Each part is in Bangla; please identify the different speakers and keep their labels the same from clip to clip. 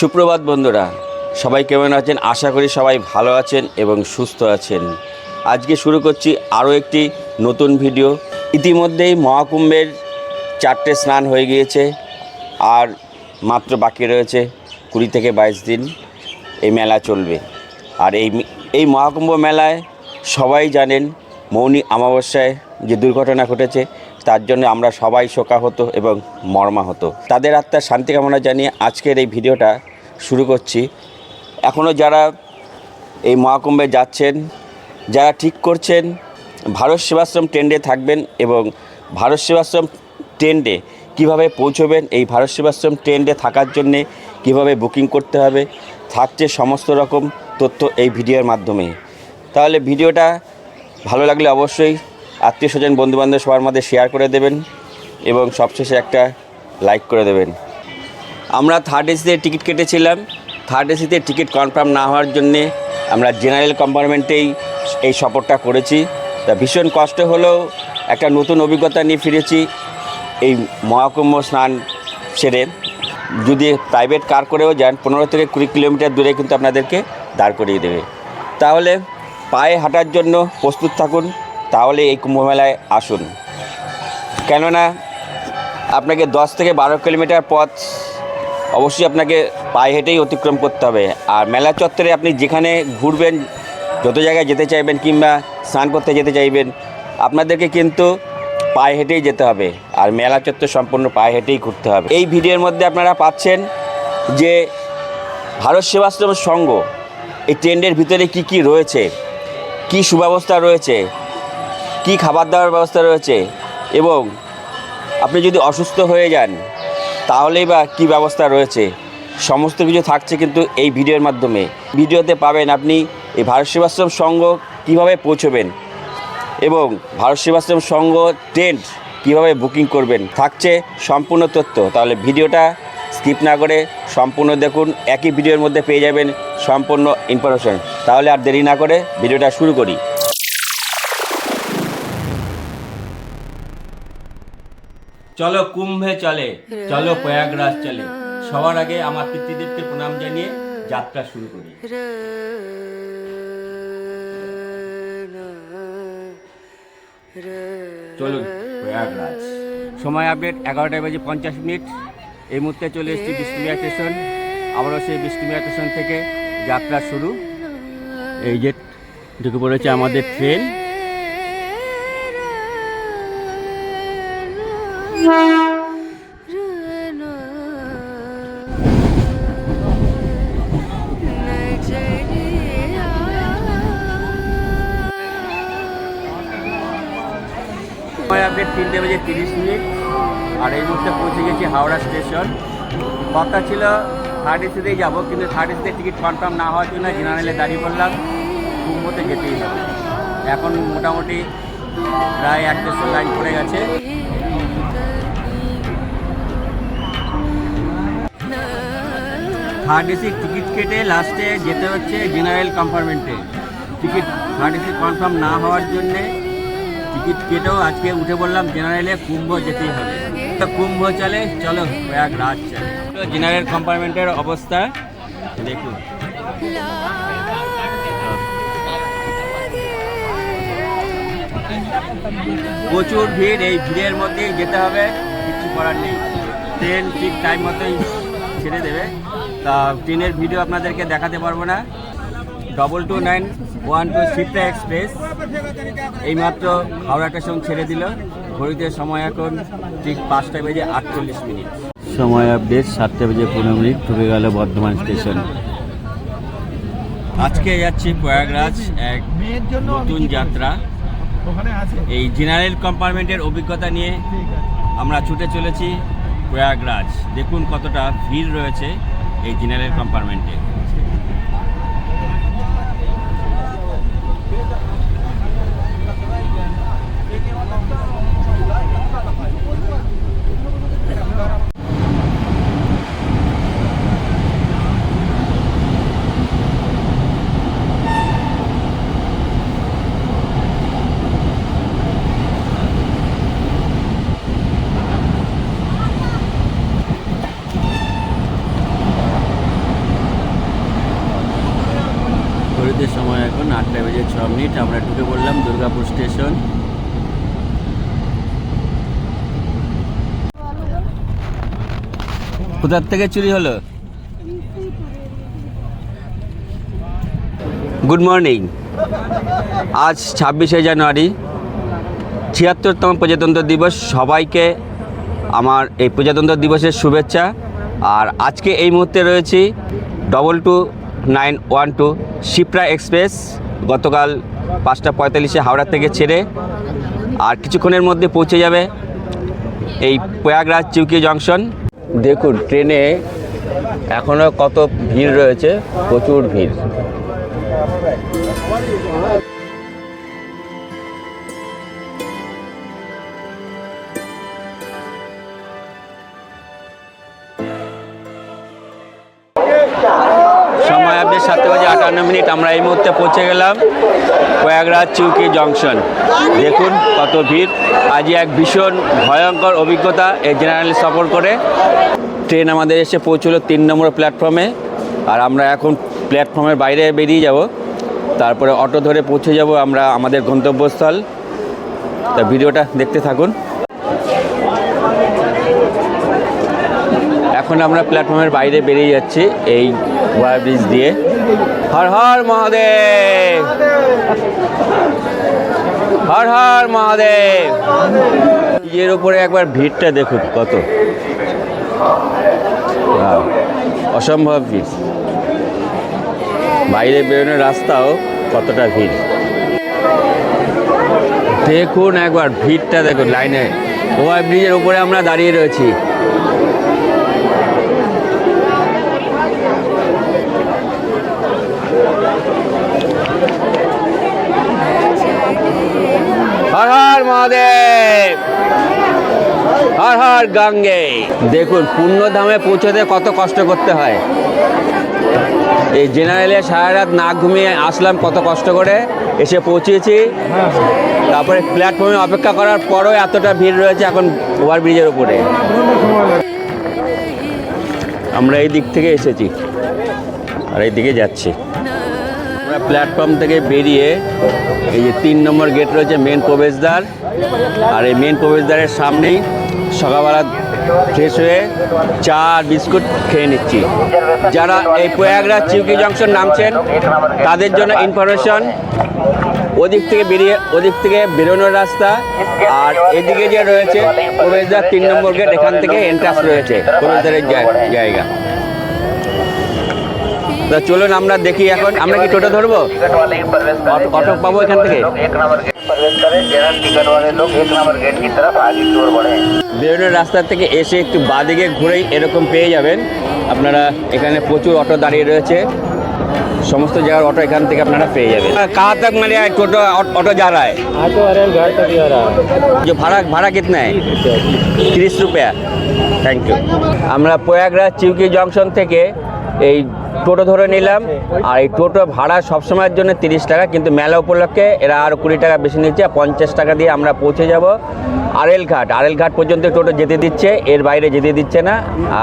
Speaker 1: সুপ্রভাত বন্ধুরা, সবাই কেমন আছেন? আশা করি সবাই ভালো আছেন এবং সুস্থ আছেন। আজকে শুরু করছি আরও একটি নতুন ভিডিও। ইতিমধ্যেই মহাকুম্ভের চারটে স্নান হয়ে গিয়েছে, আর মাত্র বাকি রয়েছে কুড়ি থেকে বাইশ দিন এই মেলা চলবে। আর এই এই মহাকুম্ভ মেলায় সবাই জানেন মৌনী অমাবস্যায় যে দুর্ঘটনা ঘটেছে, তার জন্য আমরা সবাই শোকাহত এবং মর্মাহত। তাদের আত্মার শান্তি কামনা জানিয়ে আজকের এই ভিডিওটা শুরু করছি। এখনও যারা এই মহাকুম্ভে যাচ্ছেন, যারা ঠিক করছেন, ভারত সেবাশ্রম টেন্ডে থাকবেন এবং ভারত সেবাশ্রম টেন্ডে কীভাবে পৌঁছবেন, এই ভারত সেবাশ্রম টেন্ডে থাকার জন্যে কীভাবে বুকিং করতে হবে, থাকছে সমস্ত রকম তথ্য এই ভিডিওর মাধ্যমে। তাহলে ভিডিওটা ভালো লাগলে অবশ্যই আত্মীয় স্বজন, বন্ধুবান্ধব সবার মধ্যে শেয়ার করে দেবেন এবং সবশেষে একটা লাইক করে দেবেন। আমরা থার্ড এসিতে টিকিট কেটেছিলাম। থার্ড এসিতে টিকিট কনফার্ম না হওয়ার জন্যে আমরা জেনারেল কম্পার্টমেন্টেই এই সফরটা করেছি। তা ভীষণ কষ্ট হলেও একটা নতুন অভিজ্ঞতা নিয়ে ফিরেছি এই মহাকুম্ভ স্নান সেরে। যদি প্রাইভেট কার করেও যান, পনেরো থেকে কুড়ি কিলোমিটার দূরে কিন্তু আপনাদেরকে দাঁড় করিয়ে দেবে। তাহলে পায়ে হাঁটার জন্য প্রস্তুত থাকুন, তাহলে এই কুম্ভমেলায় আসুন। কেননা আপনাকে দশ থেকে বারো কিলোমিটার পথ অবশ্যই আপনাকে পায়ে হেঁটেই অতিক্রম করতে হবে। আর মেলা চত্বরে আপনি যেখানে ঘুরবেন, যত জায়গায় যেতে চাইবেন কিংবা স্নান করতে যেতে চাইবেন, আপনাদেরকে কিন্তু পায়ে হেঁটেই যেতে হবে। আর মেলা চত্বর সম্পূর্ণ পায়ে হেঁটেই ঘুরতে হবে। এই ভিডিওর মধ্যে আপনারা পাচ্ছেন যে ভারত সেবাশ্রম সংঘ, এই ট্রেন্ডের ভিতরে কি কি রয়েছে, কি সুব্যবস্থা রয়েছে, কি খাবার দাবার ব্যবস্থা রয়েছে এবং আপনি যদি অসুস্থ হয়ে যান তাহলেই বা কী ব্যবস্থা রয়েছে? সমস্ত কিছু থাকছে কিন্তু এই ভিডিওর মাধ্যমে। ভিডিওতে পাবেন আপনি এই ভারত সেবাশ্রম সংঘ কীভাবে পৌঁছবেন এবং ভারত সেবাশ্রম সংঘ টেন্ট কীভাবে বুকিং করবেন, থাকছে সম্পূর্ণ তথ্য। তাহলে ভিডিওটা স্কিপ না করে সম্পূর্ণ দেখুন, একই ভিডিওর মধ্যে পেয়ে যাবেন সম্পূর্ণ ইনফরমেশন তাহলে আর দেরি না করে ভিডিওটা শুরু করি। চলো কুম্ভে চলে, চলো প্রয়াগরাজ চলে। সবার আগে আমার পিতৃদেবকে প্রণাম জানিয়ে যাত্রা শুরু করি। চলুন, প্রয়াগরাজ। সময় আপডেট এগারোটা বাজে পঞ্চাশ মিনিট। এই মুহূর্তে চলে এসেছি বিষ্ণুবিয়া স্টেশন। আবারও সেই বিষ্ণুবিয়া স্টেশন থেকে যাত্রা শুরু। এই যে ঢুকে পড়েছে আমাদের ট্রেন। আর এই মুহূর্তে পৌঁছে গেছি হাওড়া স্টেশন। কথা ছিল থার্ড এসিতেই যাব, কিন্তু থার্ড এসিতে টিকিট কনফার্ম না হওয়ার জন্য জেনারেলে দাঁড়িয়ে পড়লাম কুম্ভতে যেতেই হবে। এখন মোটামুটি প্রায় এক দেড়শো লাইন পড়ে গেছে। থার্ড এসি টিকিট কেটে লাস্টে যেতে হচ্ছে জেনারেল কম্পার্টমেন্টে। টিকিট থার্ড এসি কনফার্ম না হওয়ার জন্যে টিকিট কেটেও আজকে উঠে পড়লাম জেনারেলে কুম্ভ যেতেই হবে। তো কুম্ভ চলে, চলো এক রাত চলে। জেনারেল কম্পার্টমেন্টের অবস্থা, দেখুন। প্রচুর ভিড়, এই ভিড়ের মধ্যেই যেতে হবে, কিছু করার নেই। ট্রেন ঠিক টাইম মতোই ছেড়ে দেবে। তা ট্রেনের ভিডিও আপনাদেরকে দেখাতে পারব না। Double two nine one two শিফটা express এইমাত্র হাওড়া স্টেশন ছেড়ে দিল। ঘড়িতে সময় এখন ঠিক পাঁচটা বেজে আটচল্লিশ মিনিট। সময় আপডেট সাতটা বেজে পনেরো মিনিট ঢুকে গেল বর্ধমান স্টেশন। আজকে যাচ্ছি প্রয়াগরাজ এক নতুন যাত্রা। এই জেনারেল কম্পার্টমেন্টের অভিজ্ঞতা নিয়ে আমরা ছুটে চলেছি প্রয়াগরাজ। দেখুন কতটা ভিড় রয়েছে এই জেনারেল কম্পার্টমেন্টে। মিনিট, আমরা ঢুকে পড়লাম দুর্গাপুর স্টেশন। কোথার থেকে চুরি হলো? গুড মর্নিং আজ ছাব্বিশে জানুয়ারি, ছিয়াত্তরতম প্রজাতন্ত্র দিবস। সবাইকে আমার এই প্রজাতন্ত্র দিবসের শুভেচ্ছা। আর আজকে এই মুহূর্তে রয়েছি double two nine one two Shipra express গতকাল পাঁচটা পঁয়তাল্লিশে হাওড়া থেকে ছেড়ে আর কিছুক্ষণের মধ্যে পৌঁছে যাবে এই প্রয়াগরাজ চিউকি জংশন। দেখুন, ট্রেনে এখনও কত ভিড় রয়েছে, প্রচুর ভিড়। মিনিট, আমরা এই মুহূর্তে পৌঁছে গেলাম প্রয়াগরাজ চিউকি জংশন। দেখুন কত ভিড়। আজই এক ভীষণ ভয়ঙ্কর অভিজ্ঞতা এই জেনারেল সফর করে। ট্রেন আমাদের এসে পৌঁছলো তিন নম্বর প্ল্যাটফর্মে আর আমরা এখন প্ল্যাটফর্মের বাইরে বেরিয়ে যাব। তারপরে অটো ধরে পৌঁছে যাব আমরা আমাদের গন্তব্যস্থল। তা ভিডিওটা দেখতে থাকুন। এখন আমরা প্ল্যাটফর্মের বাইরে বেরিয়ে যাচ্ছি এই ওয়ার ব্রিজ দিয়ে। হর হর মহাদেব! হর হর মহাদেব! এর উপরে একবার ভিড়টা দেখুন কত। অসম্ভব ভিড়। বাইরে বেরোনোর রাস্তাও কতটা ভিড়। দেখুন একবার, ভিড়টা দেখুন, লাইনে। ওভার ব্রিজের উপরে আমরা দাঁড়িয়ে রয়েছি। হর মহাদেব। হর হর গঙ্গে। দেখুন পুণ্যধামে পৌঁছতে কত কষ্ট করতে হয়। এই জেনারেলে সারা রাত না ঘুমিয়ে আসলাম কত কষ্ট করে। এসে পৌঁছেছি। তারপরে প্ল্যাটফর্মে অপেক্ষা করার পরও এতটা ভিড় রয়েছে এখন ওভারব্রিজের উপরে। আমরা এই দিক থেকে এসেছি। আর এই দিকে যাচ্ছি। প্ল্যাটফর্ম থেকে বেরিয়ে এই যে তিন নম্বর গেট রয়েছে মেন প্রবেশদ্বার। আর এই মেন প্রবেশদ্বারের সামনেই সকালবেলা ফ্রেশ হয়ে চা আর বিস্কুট খেয়ে নিচ্ছি। যারা এই প্রয়াগরাজ চিউকি জংশন নামছেন, তাদের জন্য ইনফরমেশন ওদিক থেকে বেরিয়ে, ওদিক থেকে বেরোনোর রাস্তা। আর এদিকে যে রয়েছে, প্রবেশদ্বার তিন নম্বর গেট, এখান থেকে এন্ট্রান্স রয়েছে, প্রবেশদ্বারের জায়- জায়গা। চলুন আমরা দেখি এখন আমরা কি টোটো ধরবো
Speaker 2: ऑटो ऑटो पाबो एखान থেকে एक नंबर गेट प्रवेश करें जनरल टिकट वाले लोग एक नंबर गेट की तरफ आगे की ओर बढ़े
Speaker 1: বেরোনোর রাস্তা থেকে এসে একটু বাদিকে ঘুরেই এরকম পেয়ে যাবেন আপনারা এখানে প্রচুর অটো দাঁড়িয়ে রয়েছে সমস্ত জায়গার অটো এখান থেকে আপনারা পেয়ে যাবেন कहाँ तक मेरे यहाँ টোটো ऑटो जा रहा है
Speaker 3: ऑटो अरेल घर तक जा रहा है
Speaker 1: जो भाड़ा भाड़ा कितना है তিরিশ রুপিয়া থ্যাংক ইউ আমরা প্রয়াগরাজ চিউকি জংশন থেকে এই টোটো ধরে নিলাম। আর এই টোটো ভাড়া সবসময়ের জন্য তিরিশ টাকা, কিন্তু মেলা উপলক্ষে এরা আর কুড়ি টাকা বেশি নিচ্ছে পঞ্চাশ টাকা দিয়ে আমরা পৌঁছে যাব আরেল ঘাট আরেল ঘাট পর্যন্ত টোটো যেতে দিচ্ছে, এর বাইরে যেতে দিচ্ছে না।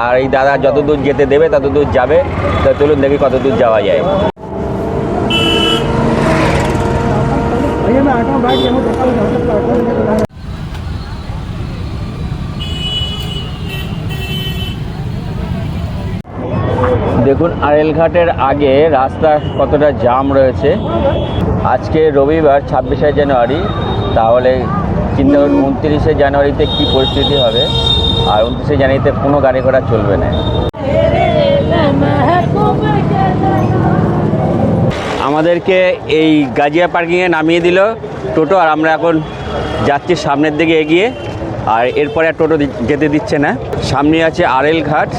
Speaker 1: আর এই দাদা যত দূর যেতে দেবে তত দূর যাবে। তো চলুন দেখি কত দূর যাওয়া যায়। দেখুন আরেল ঘাটের আগে রাস্তা কতটা জাম রয়েছে? আজকে রবিবার, ছাব্বিশে জানুয়ারি। তাহলে চিন্তা করুন, উনত্রিশে জানুয়ারিতে কী পরিস্থিতি হবে? আর উনত্রিশে জানুয়ারিতে কোনো গাড়ি ঘোড়া চলবে না। আমাদেরকে এই গাজিয়া পার্কিংয়ে নামিয়ে দিল টোটো, আর আমরা এখন যাচ্ছি সামনের দিকে এগিয়ে। আর এরপরে আর টোটো যেতে দিচ্ছে না। সামনে আছে আরেল ঘাট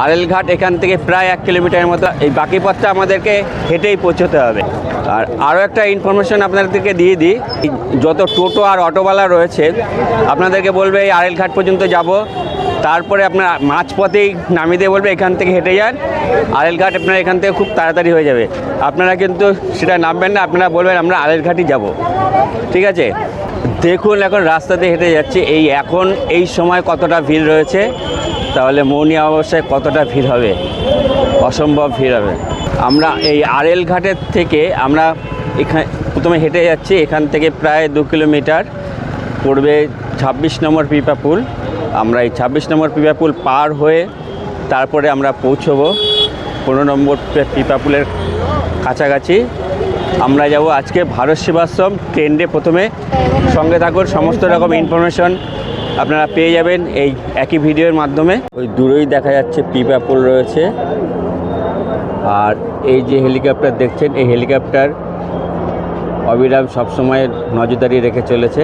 Speaker 1: আরেল ঘাট এখান থেকে প্রায় এক কিলোমিটারের মতো। এই বাকি পথটা আমাদেরকে হেঁটেই পৌঁছতে হবে। আর আরও একটা ইনফরমেশন আপনাদেরকে দিয়ে দিই। যত টোটো আর অটোওয়ালা রয়েছে, আপনাদেরকে বলবে এই আরেল ঘাট পর্যন্ত যাব। তারপরে আপনার মাঝপথেই নামিয়ে দিয়ে বলবে এখান থেকে হেঁটে যান। আরেল ঘাট আপনার এখান থেকে খুব তাড়াতাড়ি হয়ে যাবে। আপনারা কিন্তু সেটা নামবেন না, আপনারা বলবেন আমরা আরেল ঘাটই যাব। ঠিক আছে? দেখুন এখন রাস্তাতে হেঁটে যাচ্ছে। এই এখন এই সময় কতটা ভিড় রয়েছে। তাহলে মৌনি অবস্থায় কতটা ভিড় হবে? অসম্ভব ভিড় হবে। আমরা এই আরএল ঘাটের থেকে আমরা এখানে প্রথমে হেঁটে যাচ্ছি, এখান থেকে প্রায় দু কিলোমিটার। পড়বে ছাব্বিশ নম্বর পিপা পুল। আমরা এই ছাব্বিশ নম্বর পিপা পুল পার হয়ে তারপরে আমরা পৌঁছবো। পনেরো নম্বর পে- পিপা পুলের কাছাকাছি। আমরা যাব আজকে ভারত সেবাশ্রম ট্রেন্ডে প্রথমে। সঙ্গে থাকুন, সমস্ত রকম ইনফরমেশন আপনারা পেয়ে যাবেন এই একই ভিডিওর মাধ্যমে। ওই দূরেই দেখা যাচ্ছে পিপাপল রয়েছে। আর এই যে হেলিকপ্টার দেখছেন, এই হেলিকপ্টার অবিরাম সবসময় নজরদারি রেখে চলেছে।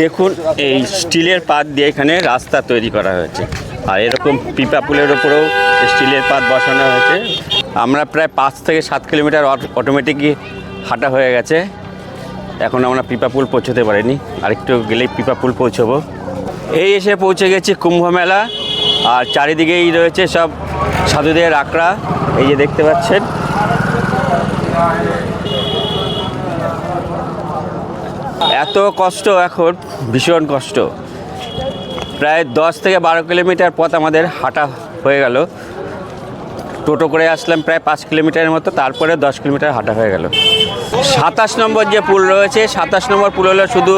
Speaker 1: দেখুন, এই স্টিলের পাত দিয়ে এখানে রাস্তা তৈরি করা হয়েছে। আর এরকম পিপা পুলের ওপরেও স্টিলের পাত বসানো হয়েছে। আমরা প্রায় পাঁচ থেকে সাত কিলোমিটার অটোমেটিকই হাঁটা হয়ে গেছে। এখন আমরা পিপা পুল পৌঁছতে পারিনি। আরেকটু গেলেই পিপা পুল পৌঁছবো। এই এসে পৌঁছে গেছি কুম্ভ মেলা। আর চারিদিকেই রয়েছে সব সাধুদের আঁকড়া এই যে দেখতে পাচ্ছেন। এত কষ্ট এখন, ভীষণ কষ্ট। প্রায় দশ থেকে বারো কিলোমিটার পথ আমাদের হাঁটা হয়ে গেল। টোটো করে আসলাম প্রায় পাঁচ কিলোমিটারের মতো, তারপরে দশ কিলোমিটার হাঁটা হয়ে গেল। সাতাশ নম্বর যে পুল রয়েছে, সাতাশ নম্বর পুল হলো শুধু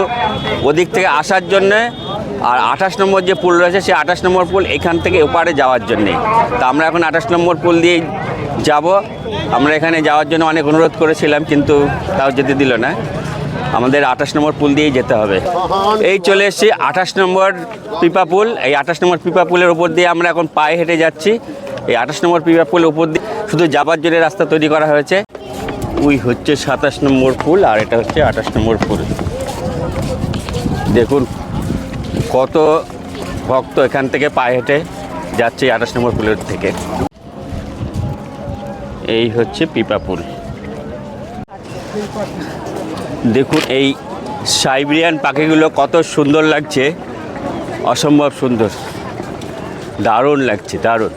Speaker 1: ওদিক থেকে আসার জন্যে, আর আঠাশ নম্বর যে পুল রয়েছে, সেই আঠাশ নম্বর পুল এখান থেকে ওপারে যাওয়ার জন্যে। তা আমরা এখন আঠাশ নম্বর পুল দিয়েই যাব। আমরা এখানে যাওয়ার জন্য অনেক অনুরোধ করেছিলাম, কিন্তু তাও যেতে দিল না। আমাদের আঠাশ নম্বর পুল দিয়েই যেতে হবে। এই চলে এসেছি আঠাশ নম্বর পিপা পুল। এই আঠাশ নম্বর পিপা পুলের উপর দিয়ে আমরা এখন পায়ে হেঁটে যাচ্ছি। এই আঠাশ নম্বর পিপা পুলের উপর দিয়ে শুধু যাবার জন্য রাস্তা তৈরি করা হয়েছে। ওই হচ্ছে সাতাশ নম্বর পুল আর এটা হচ্ছে আঠাশ নম্বর পুল। দেখুন, কত ভক্ত এখান থেকে পায়ে হেঁটে যাচ্ছে আঠাশ নম্বর পুলের থেকে। এই হচ্ছে পিপা পুল। দেখুন, এই সাইবেরিয়ান পাখিগুলো কত সুন্দর লাগছে। অসম্ভব সুন্দর। দারুণ লাগছে, দারুণ।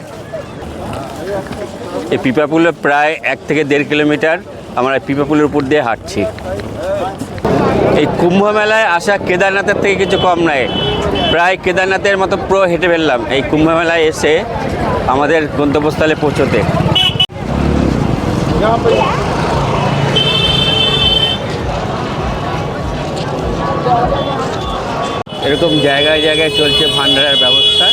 Speaker 1: এই পিপাপুলে প্রায় এক থেকে দেড় কিলোমিটার আমরা পিপাপুলের উপর দিয়ে হাঁটছি। এই কুম্ভ মেলায় আসা কেদারনাথের থেকে কিছু কম নয়। প্রায় কেদারনাথের মতো পুরো হেঁটে ফেললাম। এই কুম্ভ মেলায় এসে আমাদের গন্তব্যস্থলে পৌঁছতে। এরকম জায়গায় জায়গায় চলছে ভান্ডারের ব্যবস্থা।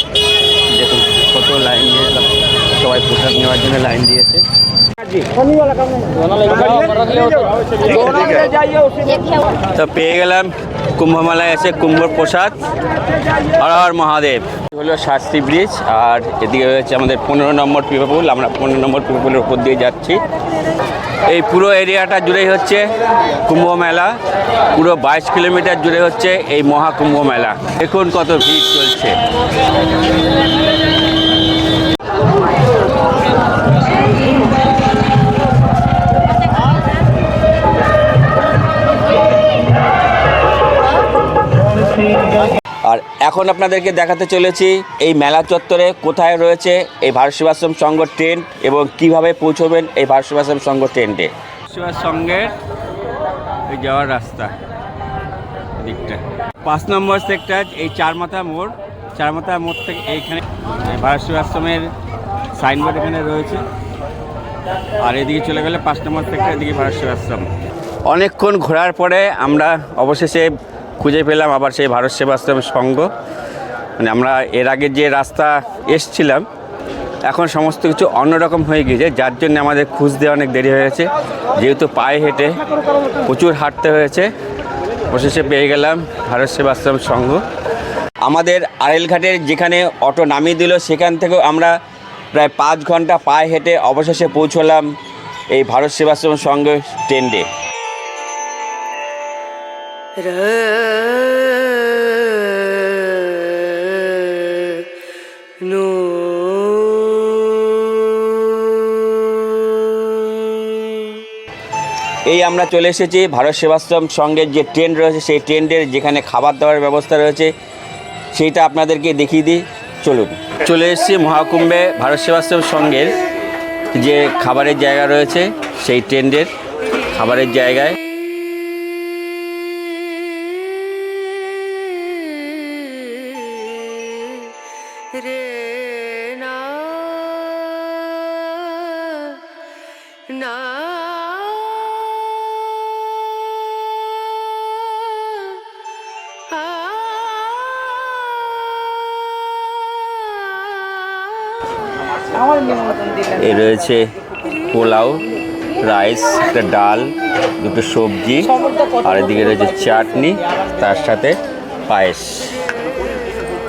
Speaker 1: দেখুন কত লাইন দিয়ে সবাই প্রসাদ নেওয়ার জন্য লাইন দিয়েছে। তো পেয়ে গেলাম কুম্ভমেলায় এসে কুম্ভর প্রসাদ, হর হর মহাদেব। হলো শাস্তি ব্রিজ, আর এদিকে রয়েছে আমাদের পনেরো নম্বর পিপাপুল আমরা পনেরো নম্বর পিপাপুলের উপর দিয়ে যাচ্ছি। এই পুরো এরিয়াটা জুড়েই হচ্ছে কুম্ভ মেলা পুরো বাইশ কিলোমিটার জুড়ে হচ্ছে এই মহাকুম্ভ মেলা দেখুন কত ভিড় চলছে। এখন আপনাদেরকে দেখাতে চলেছি এই মেলা চত্বরে কোথায় রয়েছে এই ভারত সেবাশ্রম সংঘ ট্রেন এবং কীভাবে পৌঁছবেন এই ভারত সেবাশ্রম সংঘ ট্রেন্ডে সেবা সংঘের এই যাওয়ার রাস্তা দিকটা পাঁচ নম্বর সেক্টর, এই চারমাথা মোড়। চারমাথা মোড় থেকে এইখানে, এই ভারত সেবাশ্রমের সাইনবোর্ড এখানে রয়েছে। আর এদিকে চলে গেলে পাঁচ নম্বর সেক্টর, এদিকে ভারত সেবাশ্রম অনেকক্ষণ ঘোরার পরে আমরা অবশেষে খুঁজে পেলাম আবার সেই ভারত সেবাশ্রম সংঘ মানে আমরা এর আগে যে রাস্তা এসছিলাম, এখন সমস্ত কিছু অন্যরকম হয়ে গিয়েছে, যার জন্য আমাদের খুঁজতে অনেক দেরি হয়েছে যেহেতু পায়ে হেঁটে প্রচুর হাঁটতে হয়েছে, অবশেষে পেয়ে গেলাম ভারত সেবাশ্রম সংঘ আমাদের আরেল ঘাটের যেখানে অটো নামিয়ে দিল, সেখান থেকেও আমরা প্রায় পাঁচ ঘণ্টা পায়ে হেঁটে অবশেষে পৌঁছলাম এই ভারত সেবাশ্রম সংঘ এই আমরা চলে এসেছি ভারত সেবাশ্রম সঙ্গের যে ট্রেন রয়েছে, সেই ট্রেনের যেখানে খাবার দাবার ব্যবস্থা রয়েছে, সেইটা আপনাদেরকে দেখিয়ে দিই। চলুন। চলে এসেছি মহাকুম্ভে ভারত সেবাশ্রম সঙ্গের যে খাবারের জায়গা রয়েছে, সেই ট্রেন্ডের খাবারের জায়গায়। রয়েছে পোলাও, রাইস, একটা ডাল, দুটো সবজি, আর এদিকে রয়েছে চাটনি, তার সাথে পায়েস।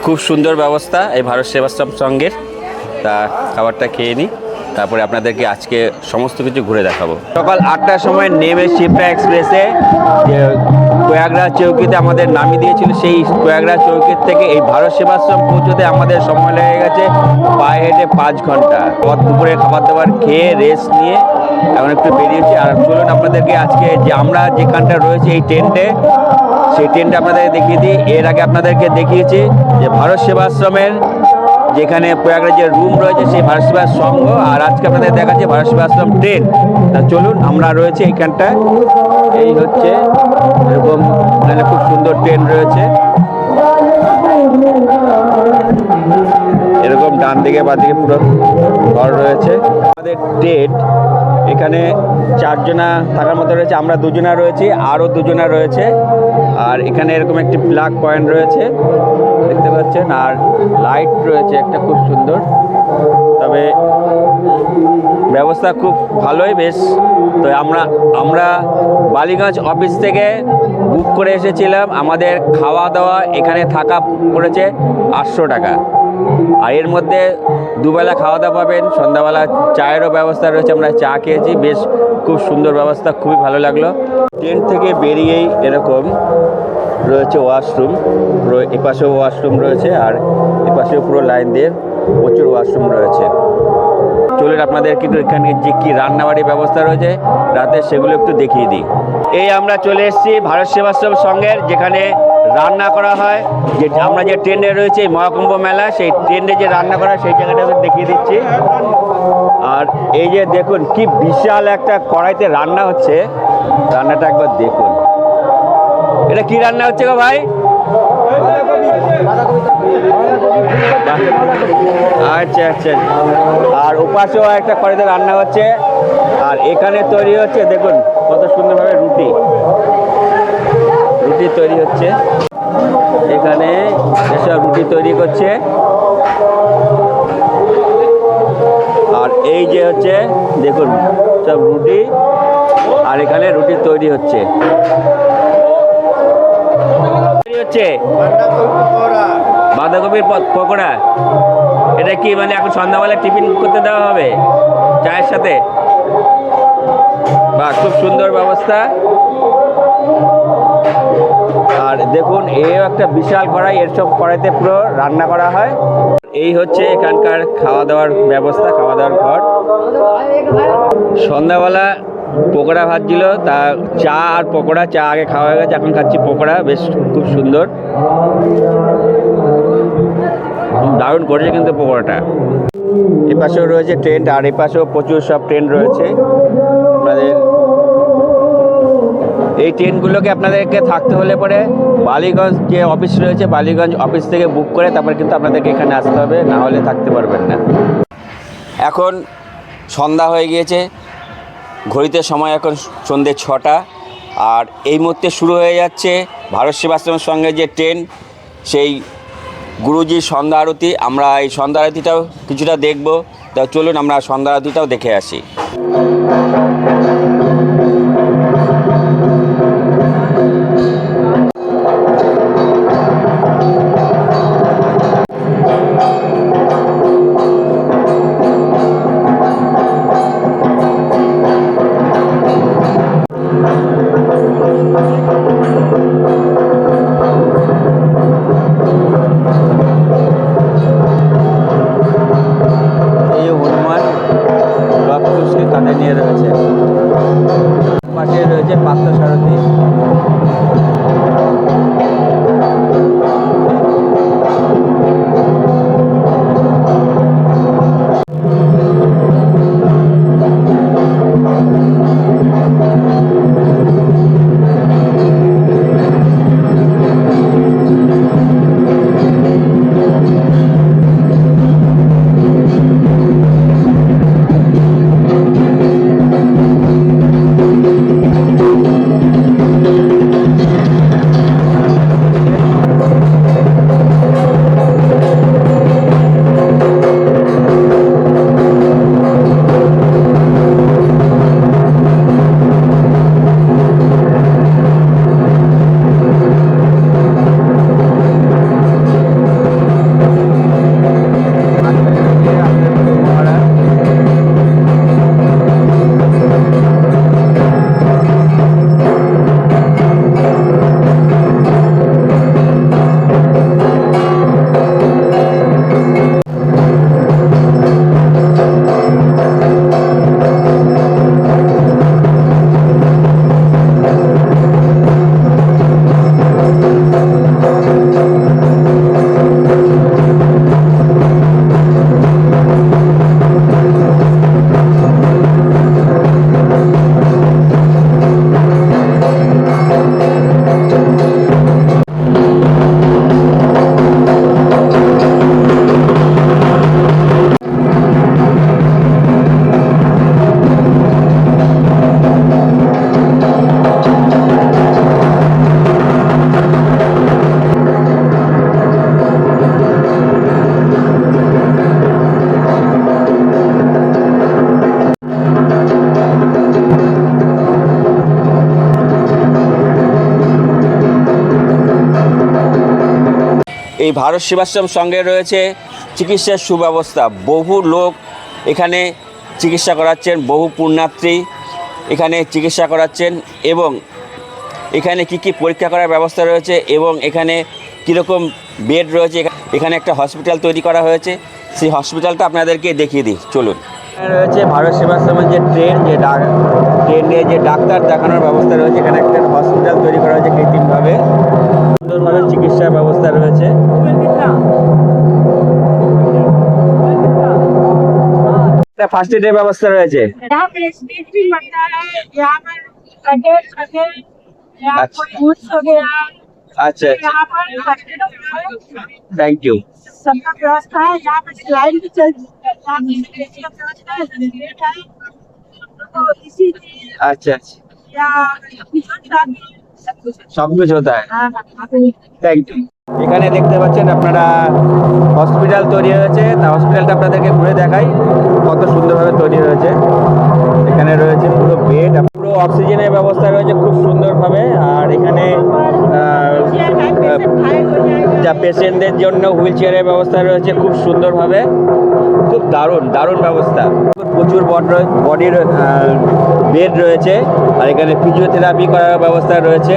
Speaker 1: খুব সুন্দর ব্যবস্থা এই ভারত সেবাশ্রম সঙ্গের। তা খাবারটা খেয়ে নিই তারপরে আপনাদেরকে আজকে সমস্ত কিছু ঘুরে দেখাবো। সকাল আটটার সময় নেমে শিপ্রা এক্সপ্রেসে যে কোয়াগরা চৌকিতে আমাদের নামিয়ে দিয়েছিল। সেই কোয়াগরা চৌকির থেকে এই ভারত সেবাশ্রম পৌঁছতে আমাদের সময় লেগে গেছে পায়ে হেঁটে পাঁচ ঘণ্টা। পথ দুপুরে খাবার দাবার খেয়ে রেস্ট নিয়ে এখন একটু বেরিয়েছি। আর চলুন আপনাদেরকে আজকে যে আমরা যেখানটা রয়েছে এই টেন্টে, সেই টেন্টে আপনাদেরকে দেখিয়ে দিই। এর আগে আপনাদেরকে দেখিয়েছি যে ভারত সেবাশ্রমের যেখানে প্রয়াগরাজের রুম রয়েছে সেই ভারত সেবাশ্রম সংঘ। আর আজকে আপনাদের দেখাচ্ছে ভারত সেবাশ্রম ট্রেন তা চলুন, আমরা রয়েছে এইখানটায়। এই হচ্ছে এরকম এখানে খুব সুন্দর ট্রেন রয়েছে। এরকম ডান দিকে বা দিকে পুরো ঘর রয়েছে। আমাদের টেট এখানে চারজনা থাকার মতো রয়েছে, আমরা দুজনা রয়েছি, আরও দুজনা রয়েছে। আর এখানে এরকম একটি প্লাগ পয়েন্ট রয়েছে, দেখতে পাচ্ছেন, আর লাইট রয়েছে একটা খুব সুন্দর। তবে ব্যবস্থা খুব ভালোই, বেশ। তো আমরা আমরা বালিগঞ্জ অফিস থেকে বুক করে এসেছিলাম, আমাদের খাওয়া দাওয়া এখানে থাকা পড়েছে আটশো টাকা। আর এর মধ্যে দুবেলা খাওয়া দাওয়া পাবেন, সন্ধ্যাবেলা চায়েরও ব্যবস্থা রয়েছে, আমরা চা খেয়েছি, বেশ খুব সুন্দর ব্যবস্থা, খুবই ভালো লাগল। ট্রেন থেকে বেরিয়েই এরকম রয়েছে ওয়াশরুম এপাশেও ওয়াশরুম রয়েছে আর এপাশেও পুরো লাইন দিয়ে প্রচুর ওয়াশরুম রয়েছে। চলুন আপনাদের কিন্তু এখানে যে কি রান্নাবাড়ির ব্যবস্থা রয়েছে, রাতে সেগুলো একটু দেখিয়ে দিই। এই আমরা চলে এসেছি ভারত সেবাশ্রম সংঘের, যেখানে রান্না করা হয়। যে আমরা যে ট্রেনে রয়েছে মহাকুম্ভ মেলা, সেই ট্রেনে যে রান্না করা সেই জায়গাটা দেখিয়ে দিচ্ছি। আর এই যে দেখুন, কি বিশাল একটা কড়াইতে রান্না হচ্ছে। রান্নাটা একবার দেখুন। এটা কি রান্না হচ্ছে গো ভাই? আচ্ছা আচ্ছা। আর উপাসেও একটা কড়াইতে রান্না হচ্ছে। আর এখানে তৈরি হচ্ছে, দেখুন, কত সুন্দরভাবে রুটি। রুটি তৈরি হচ্ছে। এখানে এসব রুটি তৈরি করছে। আর এই যে হচ্ছে, দেখুন, সব রুটি, আর এখানে রুটি তৈরি হচ্ছে। বাঁধাকপির পকোড়া। এটা কি মানে এখন সন্ধ্যাবেলা টিফিন করতে দেওয়া হবে? চায়ের সাথে? বা খুব সুন্দর ব্যবস্থা। আর দেখুন, এও একটা বিশাল কড়াই, এর সব কড়াইতে পুরো রান্না করা হয়। এই হচ্ছে এখানকার খাওয়া দাওয়ার ব্যবস্থা খাওয়া দাওয়ার ঘর। সন্ধ্যাবেলা পকোড়া ভাজছিল, তা চা আর পকোড়া, চা আগে খাওয়া হয়ে গেছে, এখন খাচ্ছি পকোড়া, বেশ খুব সুন্দর। দারুণ করেছে কিন্তু পকোড়াটা। এ পাশেও রয়েছে ট্রেন আর এ পাশেও প্রচুর সব ট্রেন রয়েছে। আপনাদের এই ট্রেনগুলোকে আপনাদেরকে থাকতে হলে পরে বালিগঞ্জ যে অফিস রয়েছে, বালিগঞ্জ অফিস থেকে বুক করে তারপর কিন্তু আপনাদেরকে এখানে আসতে হবে, না হলে থাকতে পারবেন না। এখন সন্ধ্যা হয়ে গিয়েছে, ঘড়িতে সময় এখন সন্ধ্যে ছটা, আর এই মুহূর্তে শুরু হয়ে যাচ্ছে ভারত সেবাশ্রমের সঙ্গে যে ট্রেন, সেই গুরুজির সন্ধ্যা আরতি। আমরা এই সন্ধ্যা আরতিটাও কিছুটা দেখব। তা চলুন আমরা সন্ধ্যা আরতিটাও দেখে আসি। এই ভারত সেবাশ্রম সঙ্গে রয়েছে চিকিৎসার সুব্যবস্থা। বহু লোক এখানে চিকিৎসা করাচ্ছেন, বহু পুণ্যার্থী এখানে চিকিৎসা করাচ্ছেন এবং এখানে কি কি পরীক্ষা করার ব্যবস্থা রয়েছে এবং এখানে কীরকম বেড রয়েছে, এখা- এখানে একটা হসপিটাল তৈরি করা হয়েছে। সেই হসপিটালটা আপনাদেরকে দেখিয়ে দিই, চলুন। রয়েছে ভারত সেবাশ্রমের যে ট্রেন, যে ট্রেনে যে ডাক্তার দেখানোর ব্যবস্থা রয়েছে। এখানে একটা হসপিটাল তৈরি করা হয়েছে কৃত্রিমভাবে। সুন্দরভাবে চিকিৎসার ব্যবস্থা রয়েছে একটা ফার্স্ট এডের ব্যবস্থা রয়েছে
Speaker 4: यहाँ पे स्पीड भी बनता है यहाँ पर कटेज कटेज यहाँ
Speaker 1: अच्छा।
Speaker 4: पर बूट्स हो गया
Speaker 1: আচ্ছা আচ্ছা
Speaker 4: यहाँ पर हॉस्पिटल
Speaker 1: থ্যাংক ইউ
Speaker 4: सबका व्यवस्था है यहाँ पर लाइन भी चलती है यहाँ सब कुछ
Speaker 1: होता है। हाँ,
Speaker 4: हाँ, हाँ,
Speaker 1: थैंक यू এখানে দেখতে পাচ্ছেন আপনারা হসপিটাল তৈরি হয়েছে। তা হসপিটালটা আপনাদেরকে ঘুরে দেখাই কত সুন্দরভাবে তৈরি হয়েছে। এখানে রয়েছে পুরো বেড, পুরো অক্সিজেনের ব্যবস্থা রয়েছে খুব সুন্দরভাবে। আর এখানে যা পেশেন্টদের জন্য হুইল চেয়ারের ব্যবস্থা রয়েছে খুব সুন্দরভাবে। খুব দারুণ দারুণ ব্যবস্থা। প্রচুর বডির বেড রয়েছে। আর এখানে ফিজিওথেরাপি করার ব্যবস্থা রয়েছে।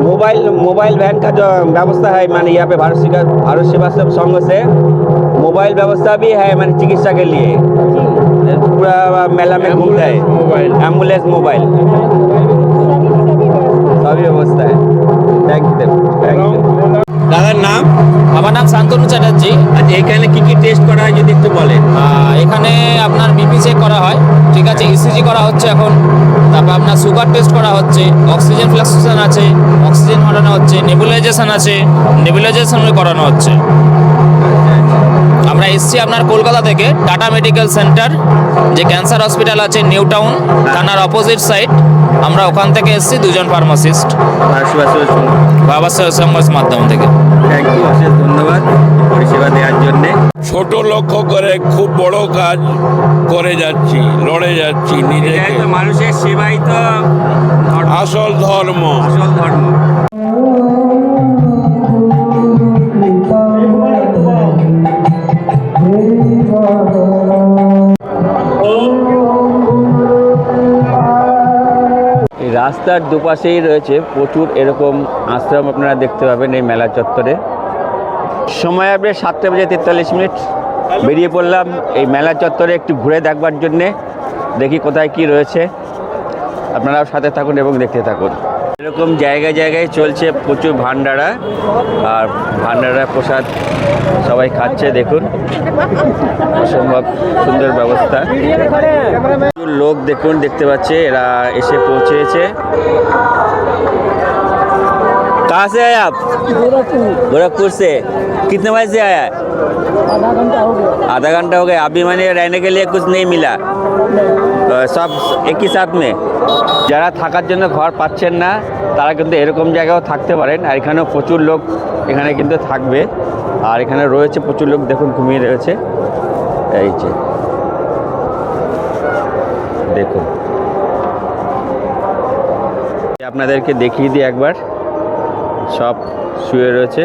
Speaker 1: মোবাইল মোবাইল ভ্যান ব্যাংকা ব্যবস্থা হয় মানে ইয়াপে ভারত শিক্ষা ভারত শ্রীবাস্তব সংঘে মোবাইল ব্যবস্থা
Speaker 4: বি
Speaker 1: হয় মানে চিকিৎসা কে লিয়ে পুরা মেলা মে
Speaker 4: ঘুর হয় অ্যাম্বুলেন্স
Speaker 1: মোবাইল সবই ব্যবস্থা থ্যাংক ইউ থ্যাংক ইউ দাদার নাম?
Speaker 5: আমার নাম শান্তনু চ্যাটার্জি।
Speaker 1: আচ্ছা এখানে কি কি টেস্ট করা হয় যদি একটু বলেন?
Speaker 5: এখানে আপনার বিপি চেক করা হয় ঠিক আছে? ইসিজি করা হচ্ছে এখন। তারপর আপনার সুগার টেস্ট করা হচ্ছে অক্সিজেন ফ্লাক্সেশন আছে অক্সিজেন ঘটানো হচ্ছে নেবুলাইজেশন আছে নেবুলাইজেশন করানো হচ্ছে। আমরা এসছি আপনার কলকাতা থেকে টাটা মেডিকেল সেন্টার যে ক্যান্সার হসপিটাল আছে নিউ টাউন থানার অপোজিট সাইড। আমরা ওখান থেকে এসছি দুজন ফার্মাসিস্ট। বাবা সংঘের মাধ্যম থেকে।
Speaker 1: থ্যাংক ইউ অশেষ ধন্যবাদ পরিষেবা দেওয়ার জন্যে।
Speaker 6: ছোট লক্ষ্য করে খুব বড় কাজ করে যাচ্ছি লড়ে যাচ্ছি নিজেকে।
Speaker 1: মানুষের সেবাই তো
Speaker 6: আসল ধর্ম।
Speaker 1: আসল ধর্ম। রাস্তার দুপাশেই রয়েছে প্রচুর এরকম আশ্রম আপনারা দেখতে পাবেন এই মেলা চত্বরে। সময় আপনি সাতটা বাজে তেতাল্লিশ মিনিট। বেরিয়ে পড়লাম এই মেলা চত্বরে একটু ঘুরে দেখবার জন্যে। দেখি কোথায় কি রয়েছে। আপনারাও সাথে থাকুন এবং দেখতে থাকুন। এরকম জায়গায় জায়গায় চলছে প্রচুর ভান্ডারা আর ভান্ডারা প্রসাদ সবাই খাচ্ছে দেখুন অসম্ভব সুন্দর ব্যবস্থা প্রচুর লোক দেখুন দেখতে পাচ্ছে এরা এসে পৌঁছেছে कहाँ से आए आप गोरखपुर से कितने बजे से आया है आधा घंटा हो गया अभी मैंने रहने के लिए कुछ नहीं मिला আহ, সব একই সাথ মে যারা থাকার জন্য ঘর পাচ্ছেন না তারা কিন্তু এরকম জায়গাও থাকতে পারেন আর এখানেও প্রচুর লোক এখানে কিন্তু থাকবে আর এখানে রয়েছে প্রচুর লোক দেখুন ঘুমিয়ে রয়েছে এই যে দেখুন আপনাদেরকে দেখিয়ে দিই একবার সব শুয়ে রয়েছে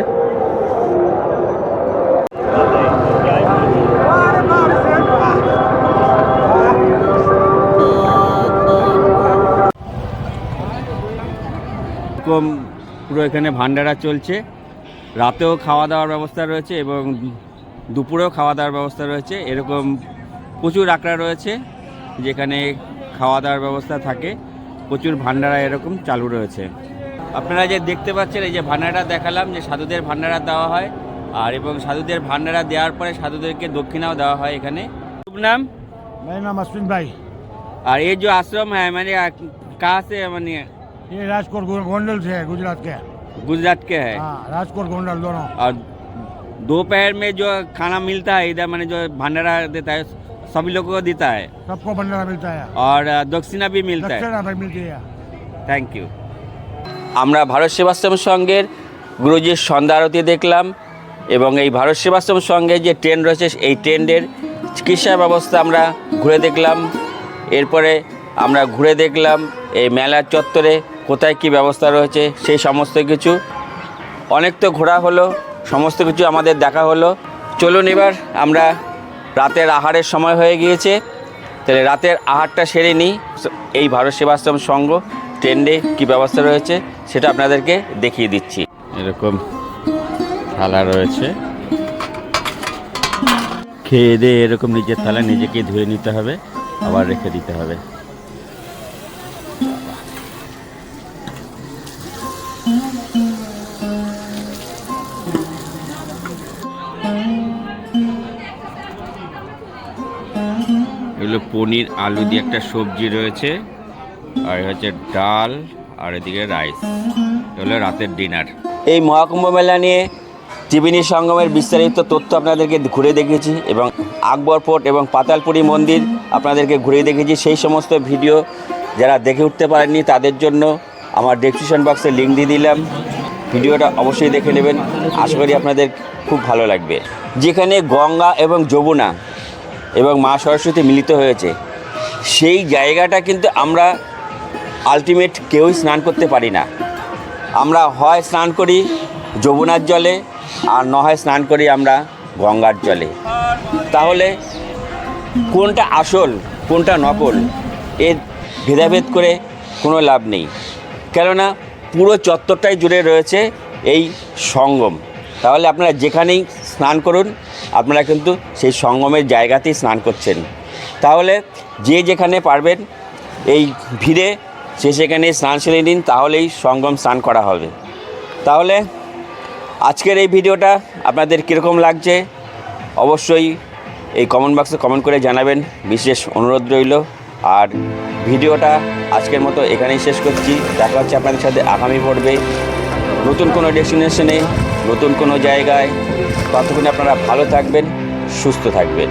Speaker 1: এরকম পুরো এখানে ভান্ডারা চলছে রাতেও খাওয়া দাওয়ার ব্যবস্থা রয়েছে এবং দুপুরেও খাওয়া দাওয়ার ব্যবস্থা রয়েছে এরকম প্রচুর আঁকড়া রয়েছে যেখানে খাওয়া দাওয়ার ব্যবস্থা থাকে প্রচুর ভান্ডারা এরকম চালু রয়েছে আপনারা যে দেখতে পাচ্ছেন এই যে ভান্ডারা দেখালাম যে সাধুদের ভান্ডারা দেওয়া হয় আর এবং সাধুদের ভান্ডারা দেওয়ার পরে সাধুদেরকে দক্ষিণাও দেওয়া হয় এখানে শুভ নাম
Speaker 3: मेरा नाम अश्विन भाई
Speaker 1: और ये जो आश्रम है मैंने कहाँ से मैंने
Speaker 3: ये राजकोट गो- गोंडल से है गुजरात के
Speaker 1: गुजरात के है
Speaker 3: हाँ राजकोट गोंडल दोनों
Speaker 1: और दोपहर में जो खाना मिलता है इधर मैंने जो भंडारा देता है सभी लोगों को देता है
Speaker 3: सबको भंडारा मिलता है
Speaker 1: और अ, दक्षिणा भी मिलता है
Speaker 3: दक्षिणा भाई मिलती है
Speaker 1: थैंक यू আমরা ভারত সেবাশ্রম সংঘের গুরুজির সন্ধ্যা আরতি দেখলাম এবং এই ভারত সেবাশ্রম সংঘে যে ট্রেন রয়েছে এই ট্রেনের চিকিৎসা ব্যবস্থা আমরা ঘুরে দেখলাম এরপরে আমরা ঘুরে দেখলাম এই মেলার চত্বরে কোথায় কি ব্যবস্থা রয়েছে, সেই সমস্ত কিছু। অনেক তো ঘোরা হলো, সমস্ত কিছু আমাদের দেখা হলো। চলুন এবার আমরা রাতের আহারের সময় হয়ে গিয়েছে। তাহলে রাতের আহারটা সেরে নিই। এই ভারত সেবাশ্রম সংঘ ট্রেন্ডে কী ব্যবস্থা রয়েছে, সেটা আপনাদেরকে দেখিয়ে দিচ্ছি। এরকম থালা রয়েছে। খেয়ে দিয়ে এরকম নিজের থালা নিজেকে ধুয়ে নিতে হবে, আবার রেখে দিতে হবে। পনির, আলু দিয়ে একটা সবজি রয়েছে, আর হচ্ছে ডাল, আর এদিকে রাইস। এগুলো রাতের ডিনার। এই মহাকুম্ভ মেলা নিয়ে ত্রিবেণী সঙ্গমের বিস্তারিত তথ্য আপনাদেরকে ঘুরে দেখেছি এবং আকবর ফোর্ট এবং পাতালপুরি মন্দির আপনাদেরকে ঘুরে দেখেছি। সেই সমস্ত ভিডিও যারা দেখে উঠতে পারেননি, তাদের জন্য আমার ডেসক্রিপশন বক্সে লিঙ্ক দিয়ে দিলাম। ভিডিওটা অবশ্যই দেখে নেবেন। আশা করি আপনাদের খুব ভালো লাগবে। যেখানে গঙ্গা এবং যমুনা এবং মা সরস্বতী মিলিত হয়েছে। সেই জায়গাটা কিন্তু আমরা আলটিমেট কেউই স্নান করতে পারি না। আমরা হয় স্নান করি যমুনার জলে, আর না হয় স্নান করি আমরা গঙ্গার জলে। তাহলে কোনটা আসল, কোনটা নকল, এর ভেদাভেদ করে কোনো লাভ নেই। কেননা পুরো চত্বরটাই জুড়ে রয়েছে এই সঙ্গম। তাহলে আপনারা যেখানেই স্নান করুন, আপনারা কিন্তু সেই সঙ্গমের জায়গাতেই স্নান করছেন। তাহলে যে যেখানে পারবেন এই ভিড়ে সে সেখানে স্নান সেরে নিন, তাহলেই সঙ্গম স্নান করা হবে। তাহলে আজকের এই ভিডিওটা আপনাদের কীরকম লাগছে, অবশ্যই এই কমেন্ট বক্সে কমেন্ট করে জানাবেন। বিশেষ অনুরোধ রইল। আর ভিডিওটা আজকের মতো এখানেই শেষ করছি। দেখা হচ্ছে আপনাদের সাথে আগামী পর্বে। নতুন কোনো ডেস্টিনেশনে নতুন কোনো জায়গায়। ততক্ষণে আপনারা ভালো থাকবেন সুস্থ থাকবেন।